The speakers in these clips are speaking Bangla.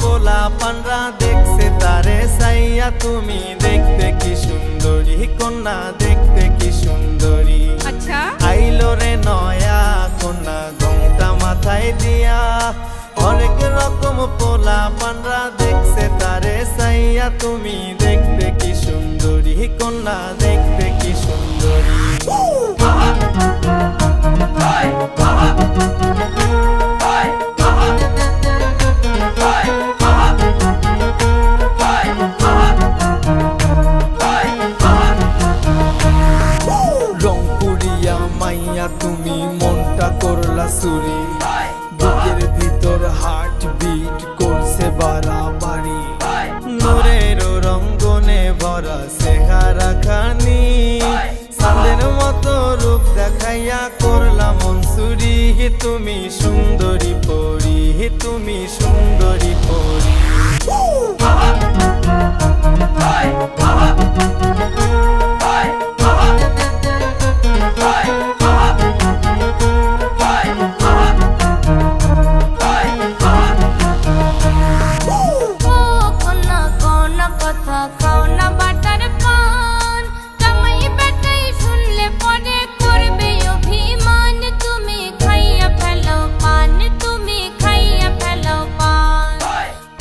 পোলা পানরা দেখছে তারে সাইয়া তুমি দেখতে কি সুন্দরী কন্যা দেখতে কি সুন্দরী। আচ্ছা। আইলো রে নয়া কন্যা ঘোমটা মাথায় দিয়া। অনেক রকম পোলা পানরা দেখছে তারে সাইয়া তুমি দেখতে কি সুন্দরী কন্যা দেখতে করলা বুকের ভিতর হার্ট বিট করছে বাড়াবাড়ি নূরের রঙ্গনে ভরা সেহারা খানি। সালের মতো রূপ দেখাইয়া করলা মনসুরি। তুমি সুন্দরী পরি তুমি সুন্দরী পরি। কথা খাও না বাটার পান কামাই বেটাই শুনলে পরে করবে অভিমান। তুমি খাইয়া ফেলো পান তুমি খাইয়া ফেলো পান।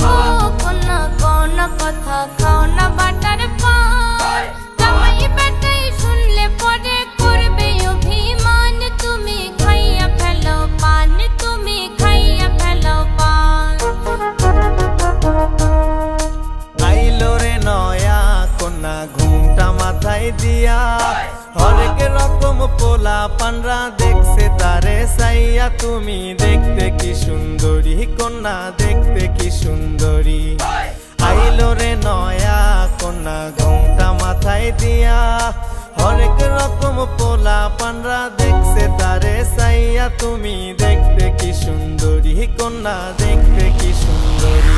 ও কোন কোন কথা খাও না বাটার কন্যা ঘুমটা মাথায় দিয়া। হরেক রকম পোলা পানরা দেখছে তারে সাইয়া তুমি দেখতে কি সুন্দরী, কন্যা দেখতে কি সুন্দরী। আইলো রে নয়া কন্যা, ঘুমটা মাথায় দিয়া। হরেক রকম পোলা পানরা দেখছে তারে সাইয়া তুমি দেখতে কি সুন্দরী, কন্যা দেখতে কি সুন্দরী।